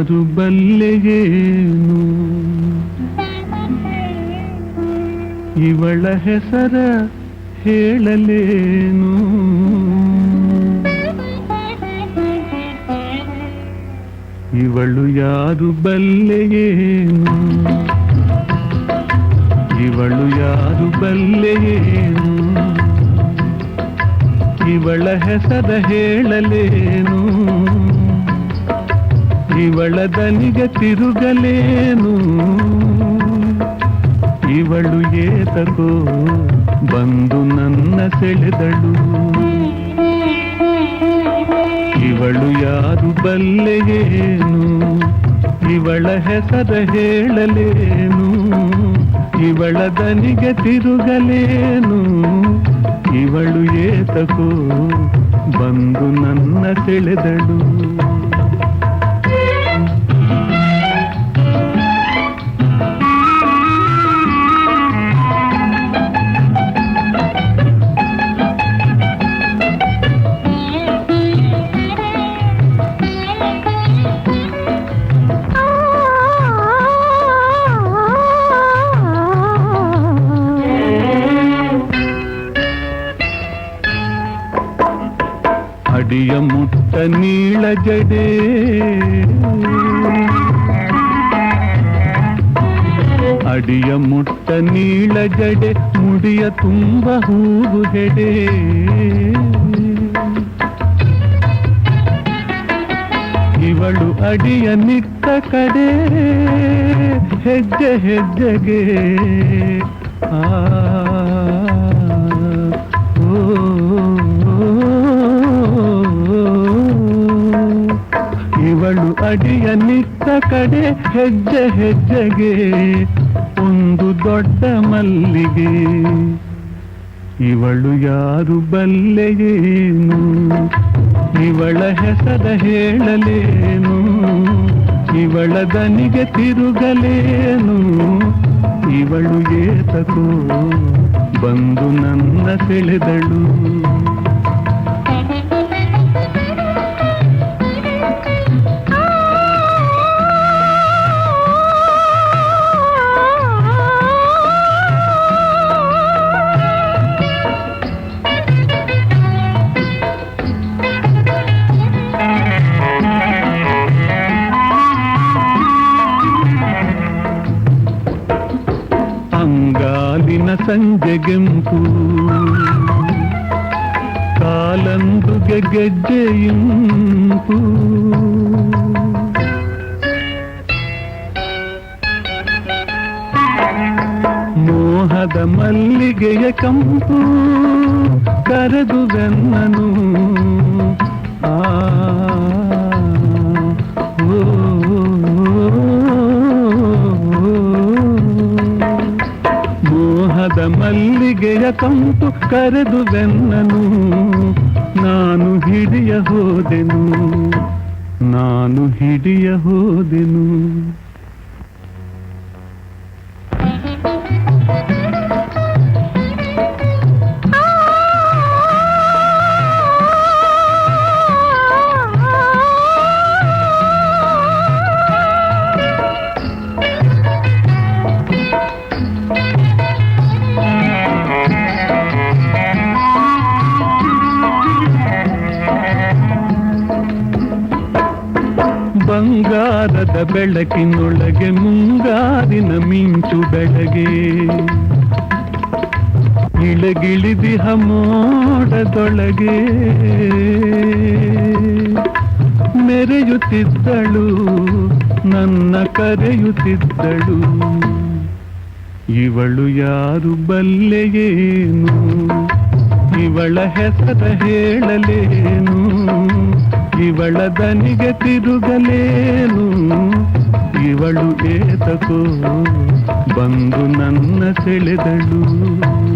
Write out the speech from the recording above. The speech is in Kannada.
ಯಾರು ಬಲ್ಲೆಯೇನು ಇವಳ ಹೆಸರ ಹೇಳಲೇನು? ಇವಳು ಯಾರು ಬಲ್ಲೆಯೇನು ಇವಳು ಯಾರು ಬಲ್ಲೆಯೇನು ಇವಳ ಹೆಸರ ಹೇಳಲೇನು? ಇವಳ ದನಿಗೆ ತಿರುಗಲೇನು ಇವಳು ಏತಕೋ ಬಂದು ನನ್ನ ಸೆಳೆದಳು ಇವಳು ಯಾರು ಬಲ್ಲೆಯೇನು ಇವಳ ಹೆಸರ ಹೇಳಲೇನು ಇವಳ ದನಿಗೆ ತಿರುಗಲೇನು ಇವಳು ಏತಕೋ ಬಂದು ನನ್ನ ಸೆಳೆದಳು ಮುಟ್ಟ ನೀಳ ಜಡೆ. ಅಡಿಯ ಮುಟ್ಟ ನೀಳ ಜಡೆ, ಮುಡಿಯ ತುಂಬ ಹೂವು ಹೆಡೆ. ಇವಳು ಅಡಿಯ ನಿಟ್ಟ ಕಡೆ, ಹೆಜ್ಜೆ ಹೆಜ್ಜೆಗೆ. ಆ ಅಡಿಯ ನಿತ್ತ ಕಡೆ ಹೆಜ್ಜೆ ಹೆಜ್ಜೆಗೆ, ಒಂದು ದೊಡ್ಡ ಮಲ್ಲಿಗೆ. ಇವಳು ಯಾರು ಬಲ್ಲೆಯೇನು? ಇವಳ ಹೆಸರ ಹೇಳಲೇನು? ಇವಳ ದನಿಗೆ ತಿರುಗಲೇನು? ಇವಳು ಏತಕೋ ಬಂದು ನನ್ನ ಸೆಳೆದಳು. ಅಂಗಾಲಿನ ಸಂಜೆಗೆಂಪು ಕಾಲಂದುಗೆ ಗೆಜ್ಜೆಯಿಂಪು ಮೋಹದ ಮಲ್ಲಿಗೆಯ ಕಂಪು ಕರೆದು ಬೆನ್ನನು ಆ ಮೋಹದ ಮಲ್ಲಿಗೆಯ ಕಂಪು ಕರೆದು ಬೆನ್ನನು. ನಾನು ಹಿಡಿಯ ಹೋದೆನು. ನಾನು ಹಿಡಿಯ ಹೋದೆನು. ಬಂಗಾರದ ಬೆಳಕಿನೊಳಗೆ ಮುಂಗಾರಿನ ಮಿಂಚು ಬೆಳಗೆ. ಇಳಗಿಳಿದಿಹ ಮೋಡದೊಳಗೆ. ಮೆರೆಯುತ್ತಿದ್ದಳು, ನನ್ನ ಕರೆಯುತ್ತಿದ್ದಳು. ಇವಳು ಯಾರು ಬಲ್ಲೆಯೇನು? ಇವಳ ಹೆಸರ ಹೇಳಲೇನು? ಇವಳ ದನಿಗೆ ತಿರುಗಲೇನು? ಇವಳು ಏತಕೋ? ಬಂದು ನನ್ನ ಸೆಳೆದಳು.